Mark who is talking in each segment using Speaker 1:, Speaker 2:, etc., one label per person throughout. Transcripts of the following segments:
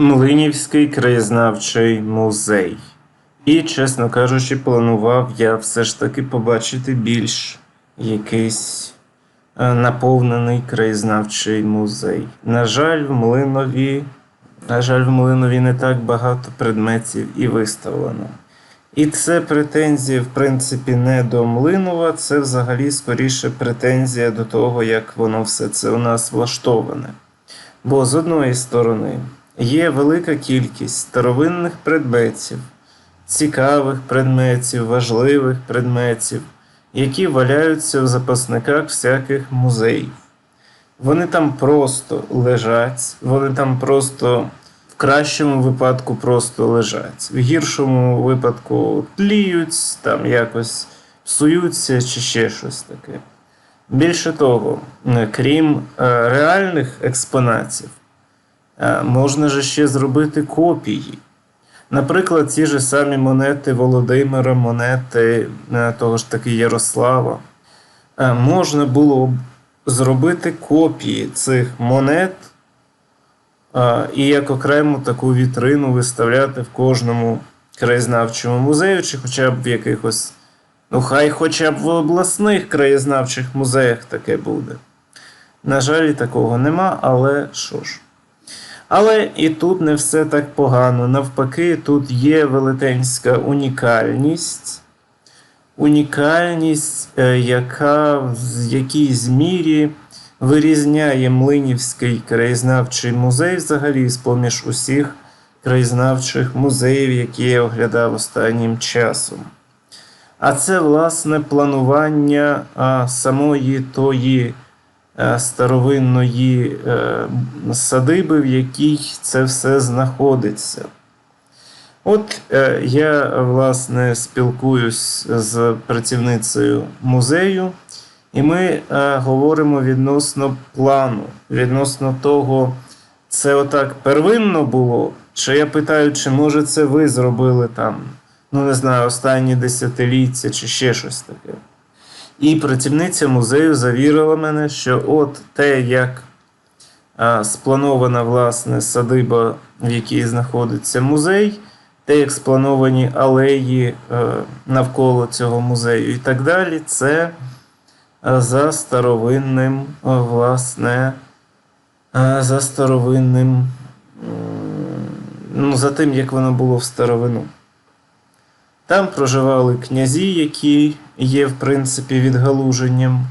Speaker 1: Млинівський краєзнавчий музей. І, чесно кажучи, планував я все ж таки побачити більш якийсь е, наповнений краєзнавчий музей. На жаль, в Млинові, на жаль, в Млинові не так багато предметів і виставлено. І це претензія, в принципі, не до Млинова, це взагалі скоріше претензія до того, як воно все це у нас влаштоване. Бо з одної сторони є велика кількість старовинних предметів, цікавих предметів, важливих предметів, які валяються в запасниках всяких музеїв. Вони там просто лежать, вони там просто в кращому випадку просто лежать, в гіршому випадку тліють, там якось псуються чи ще щось таке. Більше того, е, крім е, реальних експонатів, можна же ще зробити копії. Наприклад, ті ж самі монети Володимира, монети е, того ж таки Ярослава. Е, Можна було б зробити копії цих монет е, і як окрему таку вітрину виставляти в кожному краєзнавчому музею, чи хоча б в якихось, ну хай хоча б в обласних краєзнавчих музеях таке буде. На жаль, такого нема, але що ж. Але і тут не все так погано. Навпаки, тут є велетенська унікальність. Унікальність, е, яка в якійсь мірі вирізняє Млинівський краєзнавчий музей взагалі з-поміж усіх краєзнавчих музеїв, які я оглядав останнім часом. А це, власне, планування самої тої старовинної е, садиби, в якій це все знаходиться. От е, я, власне, спілкуюсь з працівницею музею, і ми е, говоримо відносно плану, відносно того, це отак первинно було. Чи я питаю, чи може це ви зробили там, ну не знаю, останні десятиліття чи ще щось таке. І працівниця музею завірила мене, що от те, як спланована власне садиба, в якій знаходиться музей, те, як сплановані алеї е, навколо цього музею і так далі, це е, за старовинним, е, власне, за старовинним, ну, за тим, як воно було в старовину. Там проживали князі, які є, в принципі, відгалуженням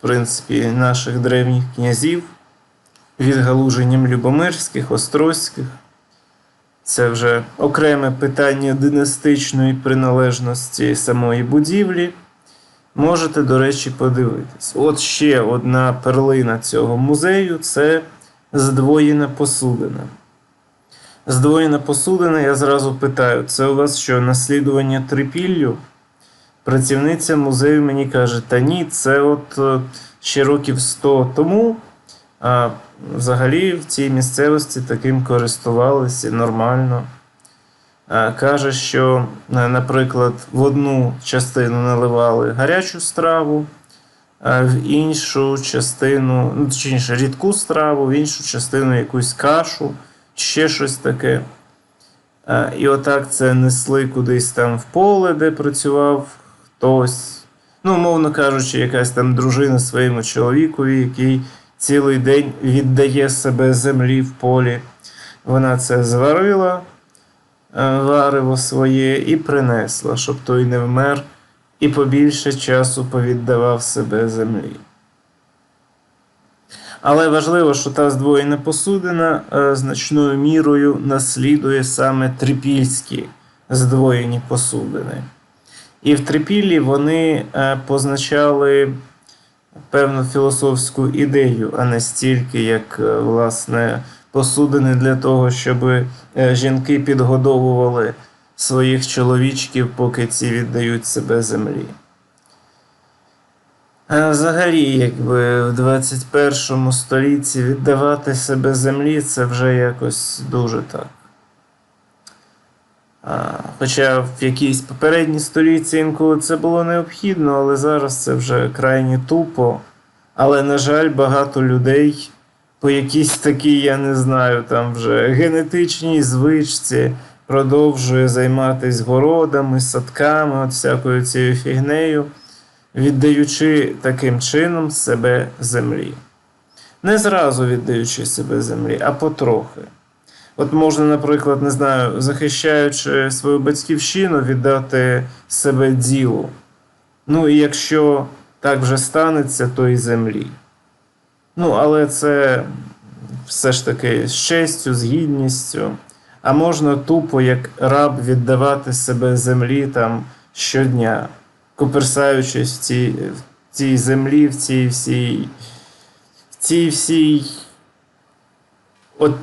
Speaker 1: в принципі, наших древніх князів, відгалуженням Любомирських, Острозьких. Це вже окреме питання династичної приналежності самої будівлі. Можете, до речі, подивитись. От ще одна перлина цього музею це здвоєна посудина. Здвоєна посудина, я зразу питаю, це у вас що, наслідування трипіллю? Працівниця музею мені каже, та ні, це от е, ще років 100 тому. А взагалі в цій місцевості таким користувалися нормально. Каже, що, е, наприклад, в одну частину наливали гарячу страву, а в іншу частину, ну, точніше, рідку страву, в іншу частину якусь кашу ще щось таке. І отак це несли кудись там в поле, де працював хтось. Ну, умовно кажучи, якась там дружина своєму чоловікові, який цілий день віддає себе землі в полі. Вона це зварила, е, варево своє, і принесла, щоб той не вмер, і побільше часу повіддавав себе землі. Але важливо, що та здвоєна посудина е, значною мірою наслідує саме трипільські здвоєні посудини. І в трипіллі вони е, позначали певну філософську ідею, а не стільки, як е, власне посудини для того, щоб жінки підгодовували своїх чоловічків, поки ці віддають себе землі. Взагалі, якби в 21 столітті віддавати себе землі, це вже якось дуже так. Хоча в якійсь попередній столітті інколи це було необхідно, але зараз це вже крайні тупо. Але, на жаль, багато людей по якійсь такій, я не знаю, там вже генетичній звичці продовжує займатися городами, садками, от всякою цією фігнею, віддаючи таким чином себе землі. Не зразу віддаючи себе землі, а потрохи. От можна, наприклад, не знаю, захищаючи свою батьківщину, віддати себе ділу. Ну і якщо так вже станеться, то і землі. Ну, але це все ж таки з честю, з гідністю. А можна тупо, як раб, віддавати себе землі там щодня, коперсаючись в цій, в цій землі, в цій всій, в цій всій от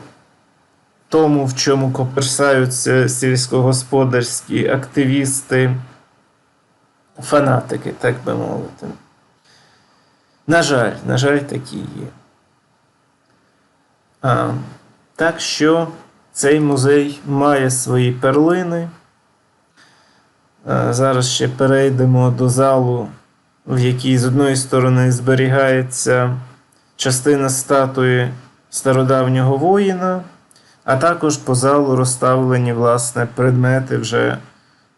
Speaker 1: тому, в чому коперсаються сільськогосподарські активісти, фанатики, так би мовити. На жаль, на жаль, такі є. А, так що цей музей має свої перлини. А, зараз ще перейдемо до залу, в якій з одної сторони зберігається частина статуї стародавнього воїна, а також по залу розставлені власне предмети, вже,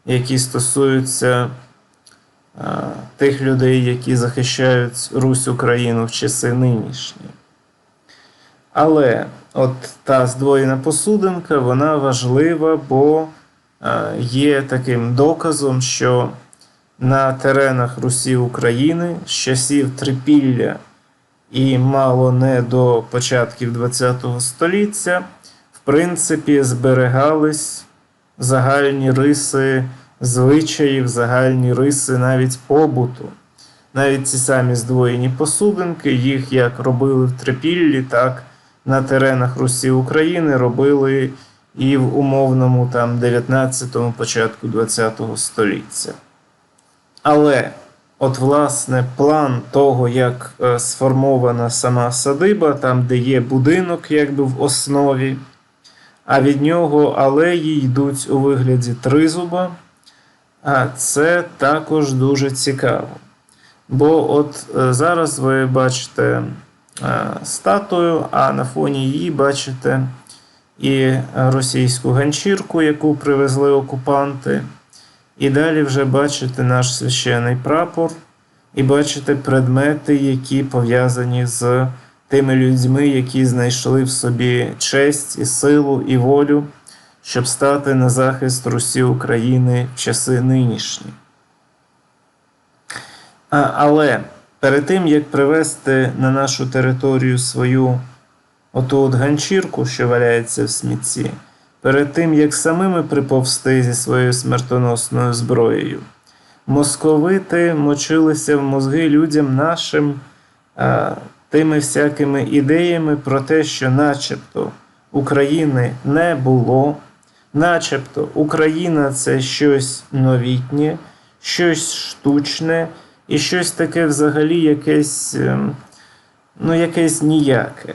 Speaker 1: які стосуються тих людей, які захищають Русь Україну в часи нинішні. Але от та здвоєна посудинка, вона важлива, бо є таким доказом, що на теренах Русі України з часів трипілля і мало не до початків ХХ століття, в принципі, зберігались загальні риси звичаїв, загальні риси навіть побуту. Навіть ці самі здвоєні посудинки, їх як робили в Трипіллі, так на теренах Русі України робили і в умовному там 19-му, початку 20-го століття. Але от, власне, план того, як е, сформована сама садиба, там, де є будинок, якби в основі, а від нього алеї йдуть у вигляді тризуба. А це також дуже цікаво. Бо от е, зараз ви бачите е, статую, а на фоні її бачите і російську ганчірку, яку привезли окупанти. І далі вже бачите наш священий прапор, і бачите предмети, які пов'язані з тими людьми, які знайшли в собі честь і силу і волю щоб стати на захист Русі України в часи нинішні. А, Але перед тим, як привезти на нашу територію свою оту от ганчірку, що валяється в смітці, перед тим, як самими приповсти зі своєю смертоносною зброєю, московити мочилися в мозги людям нашим а, тими всякими ідеями про те, що начебто України не було. Начебто Україна це щось новітнє, щось штучне і щось таке взагалі якесь, ем, ну, якесь ніяке.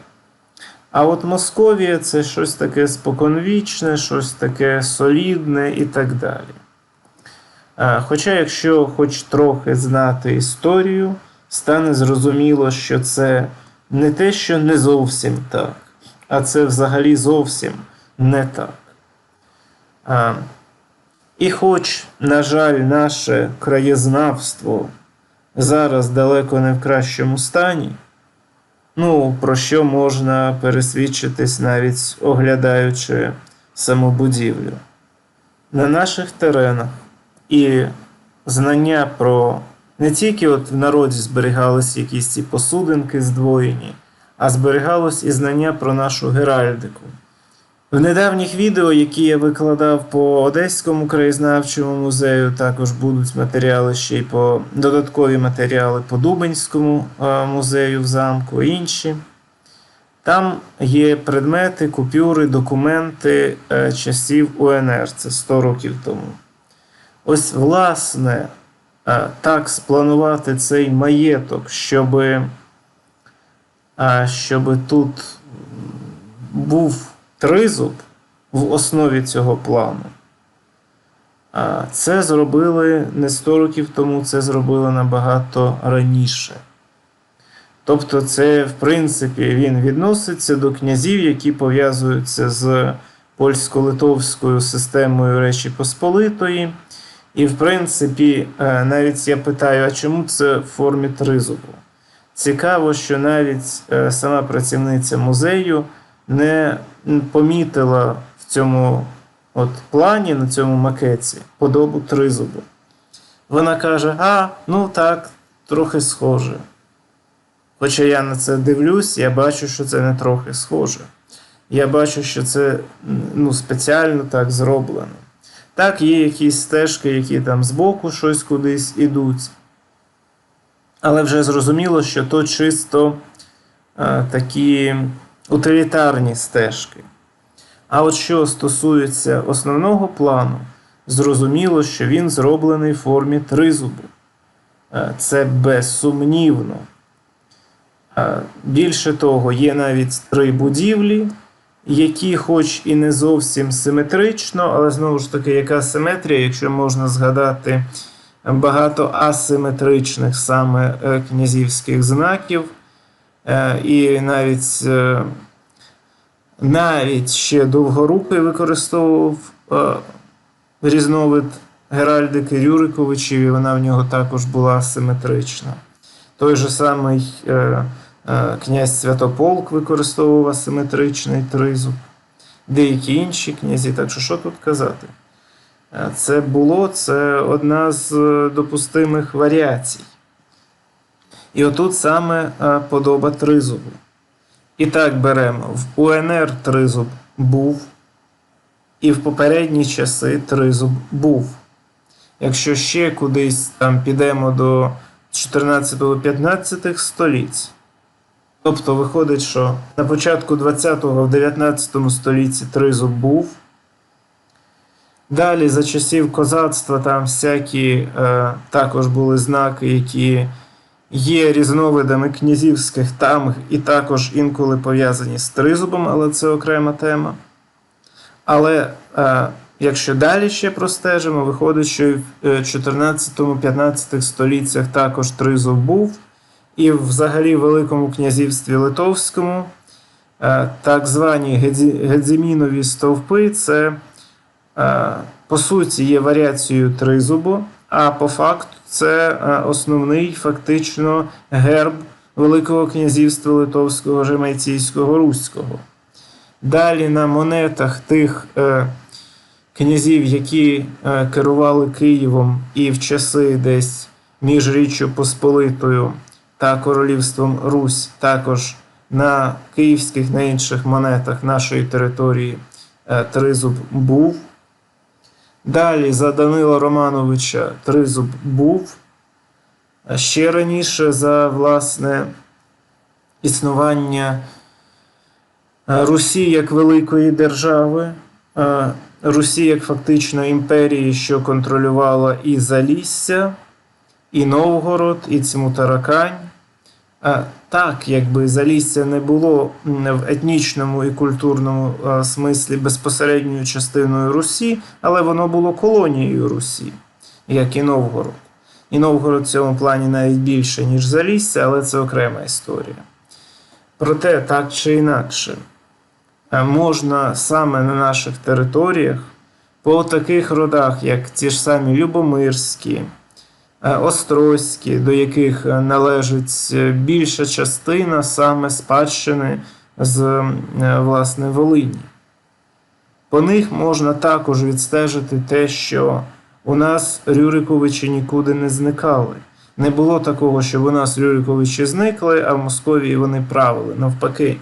Speaker 1: А от Московія це щось таке споконвічне, щось таке солідне і так далі. Хоча, якщо хоч трохи знати історію, стане зрозуміло, що це не те, що не зовсім так, а це взагалі зовсім не так. І хоч, на жаль, наше краєзнавство зараз далеко не в кращому стані, ну, про що можна пересвідчитись навіть оглядаючи саму будівлю. На наших теренах і знання про не тільки от в народі зберігались якісь ці посудинки здвоєні, а зберігалось і знання про нашу геральдику. В недавніх відео, які я викладав по Одеському краєзнавчому музею, також будуть матеріали ще й по додаткові матеріали по Дубинському музею в замку і інші. Там є предмети, купюри, документи е, часів УНР, це 100 років тому. Ось, власне, е, так спланувати цей маєток, щоб, щоб тут був тризуб в основі цього плану. Це зробили не 100 років тому, це зробили набагато раніше. Тобто, це, в принципі, він відноситься до князів, які пов'язуються з польсько-литовською системою Речі Посполитої. І, в принципі, е, навіть я питаю, а чому це в формі тризубу? Цікаво, що навіть е, сама працівниця музею не помітила в цьому от плані, на цьому макеті, подобу тризубу. Вона каже: А, ну так, трохи схоже. Хоча я на це дивлюсь, я бачу, що це не трохи схоже. Я бачу, що це ну, спеціально так зроблено. Так, є якісь стежки, які там збоку щось кудись ідуть. Але вже зрозуміло, що то чисто е, такі утилітарні стежки. А от що стосується основного плану, зрозуміло, що він зроблений в формі тризубу. Е, Це безсумнівно. Е, Більше того, є навіть три будівлі, які, хоч і не зовсім симетрично, але знову ж таки, яка симетрія, якщо можна згадати багато асиметричних саме е, князівських знаків, і навіть, е, навіть ще Довгорукий використовував е, різновид Геральдики Рюриковичів, і вона в нього також була симетрична. Той же самий е, е, князь Святополк використовував асиметричний тризуб, деякі інші князі. Так що що тут казати? Е, Це було це одна з е, допустимих варіацій. І отут саме е, подоба тризубу. І так беремо: в УНР тризуб був, і в попередні часи тризуб був. Якщо ще кудись там підемо до 14-15 століть, тобто виходить, що на початку 20-го, в 19 столітті тризуб був. Далі за часів козацтва там всякі е, також були знаки, які є різновидами князівських там і також інколи пов'язані з тризубом, але це окрема тема. Але е, якщо далі ще простежимо, виходить, що і в 14-15 століттях також тризуб був, і взагалі в Великому князівстві Литовському е, так звані Гедзімінові стовпи це е, по суті є варіацією тризубу, а по факту це е, основний фактично герб Великого князівства Литовського, Жемайційського, Руського. Далі на монетах тих е, князів, які е, керували Києвом і в часи десь між Річчю Посполитою та Королівством Русь, також на київських на інших монетах нашої території е, тризуб був. Далі за Данила Романовича тризуб був. А Ще раніше за власне існування е, Русі як великої держави, е, Русі як фактично імперії, що контролювала і Залісся, і Новгород, і Цмутаракань. Так, якби Залісся не було в етнічному і культурному смислі безпосередньою частиною Русі, але воно було колонією Русі, як і Новгород. І Новгород в цьому плані навіть більше, ніж Залісся, але це окрема історія. Проте, так чи інакше, можна саме на наших територіях по таких родах, як ті ж самі Любомирські, Острозькі, до яких е, належить е, більша частина саме спадщини з е, власне Волині. По них можна також відстежити те, що у нас Рюриковичі нікуди не зникали. Не було такого, щоб у нас Рюриковичі зникли, а в Московії вони правили. Навпаки,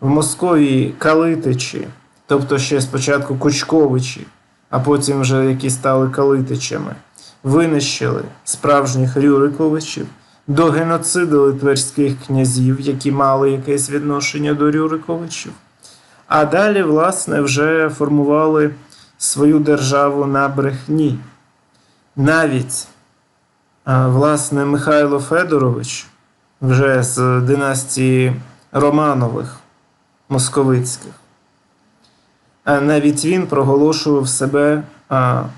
Speaker 1: в Московії калитичі, тобто ще спочатку Кучковичі, а потім вже які стали калитичами, винищили справжніх Рюриковичів, догеноцидили тверських князів, які мали якесь відношення до Рюриковичів. А далі, власне, вже формували свою державу на брехні. Навіть, власне, Михайло Федорович вже з династії Романових московицьких. Навіть він проголошував себе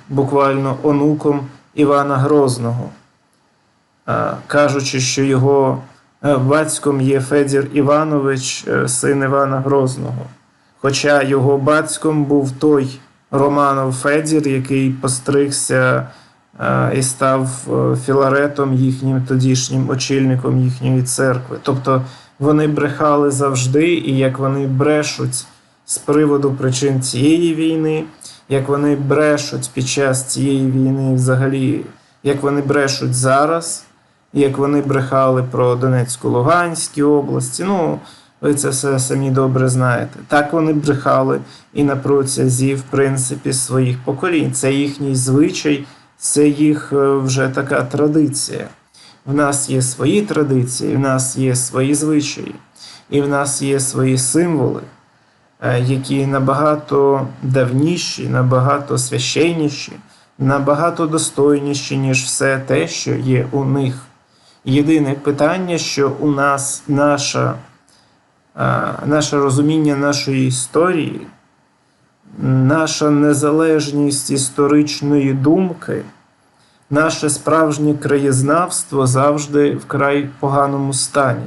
Speaker 1: буквально онуком Івана Грозного, кажучи, що його е, батьком є Федір Іванович, е, син Івана Грозного. Хоча його батьком був той Романов Федір, який постригся е, і став е, філаретом їхнім тодішнім очільником їхньої церкви. Тобто вони брехали завжди, і як вони брешуть з приводу причин цієї війни, як вони брешуть під час цієї війни, взагалі, як вони брешуть зараз, як вони брехали про Донецьку Луганські області. Ну, ви це все самі добре знаєте. Так вони брехали і на протязі, в принципі, своїх поколінь. Це їхній звичай, це їх е, вже така традиція. В нас є свої традиції, в нас є свої звичаї, і в нас є свої символи, які набагато давніші, набагато священніші, набагато достойніші, ніж все те, що є у них. Єдине питання, що у нас наша, е, наше розуміння нашої історії, наша незалежність історичної думки, наше справжнє краєзнавство завжди в край поганому стані.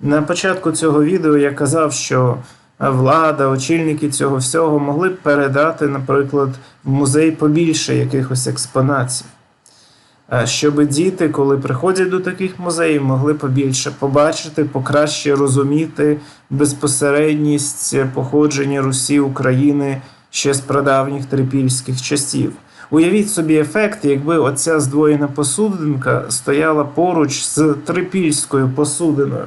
Speaker 1: На початку цього відео я казав, що влада, очільники цього всього могли б передати, наприклад, в музей побільше якихось експонатів. Щоб діти, коли приходять до таких музеїв, могли побільше побачити, покраще розуміти безпосередність походження Русі України ще з прадавніх трипільських часів. Уявіть собі ефект, якби оця здвоєна посудинка стояла поруч з трипільською посудиною.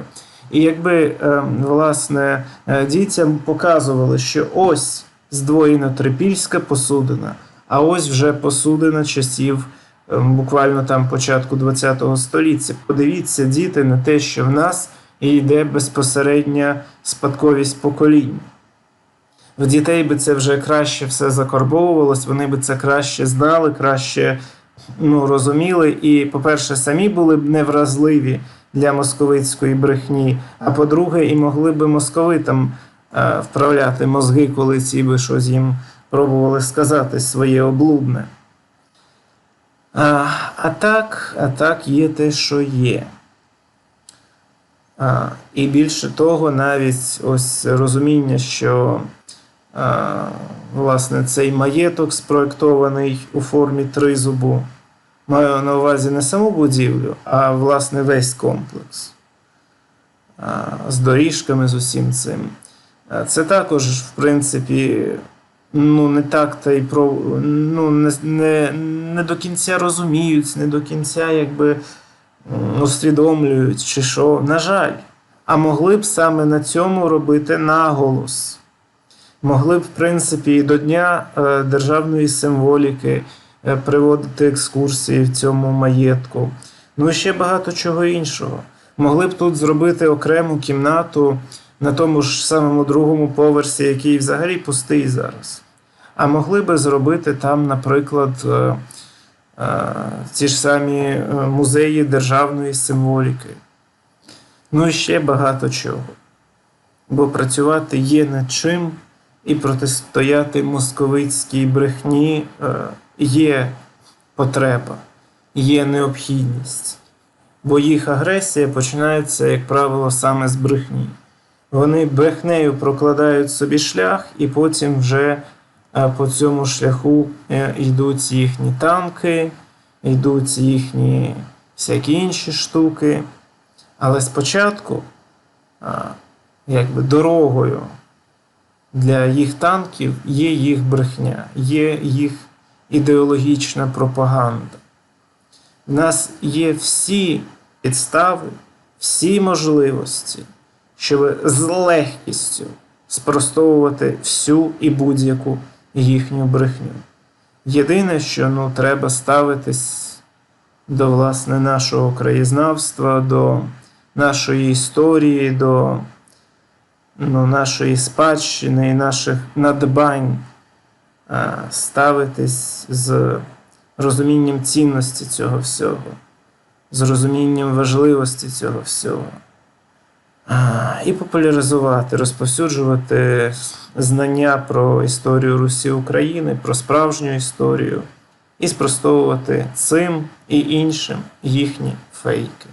Speaker 1: І якби е, власне е, дітям показували, що ось здвоєна трипільська посудина, а ось вже посудина часів е, буквально там початку ХХ століття. Подивіться, діти, на те, що в нас йде безпосередня спадковість поколінь. В дітей би це вже краще все закорбовувалось, вони би це краще знали, краще ну, розуміли. І, по-перше, самі були б невразливі для московицької брехні, а по-друге, і могли би московитам е, вправляти мозги, коли ці би щось їм пробували сказати своє облудне. А, а так, а так є те, що є. А, і більше того, навіть ось розуміння, що а, власне цей маєток спроектований у формі тризубу. Маю на увазі не саму будівлю, а власне весь комплекс з доріжками, з усім цим. Це також, в принципі, ну, не так та й про ну, не, не, не до кінця розуміють, не до кінця якби усвідомлюють, чи що. На жаль, а могли б саме на цьому робити наголос. Могли б, в принципі, і до Дня е, державної символіки приводити екскурсії в цьому маєтку. Ну і ще багато чого іншого. Могли б тут зробити окрему кімнату на тому ж самому другому поверсі, який взагалі пустий зараз. А могли би зробити там, наприклад, е, е, ті ж самі е, музеї державної символіки. Ну і ще багато чого. Бо працювати є над чим і протистояти московицькій брехні е, є потреба, є необхідність. Бо їх агресія починається, як правило, саме з брехні. Вони брехнею прокладають собі шлях, і потім вже е, по цьому шляху е, йдуть їхні танки, йдуть їхні всякі інші штуки. Але спочатку, якби дорогою для їх танків є їх брехня, є їх ідеологічна пропаганда. В нас є всі підстави, всі можливості, щоб з легкістю спростовувати всю і будь-яку їхню брехню. Єдине, що ну, треба ставитись до власне нашого краєзнавства, до нашої історії, до ну, нашої спадщини і наших надбань ставитись з розумінням цінності цього всього, з розумінням важливості цього всього. І популяризувати, розповсюджувати знання про історію Русі України, про справжню історію, і спростовувати цим і іншим їхні фейки.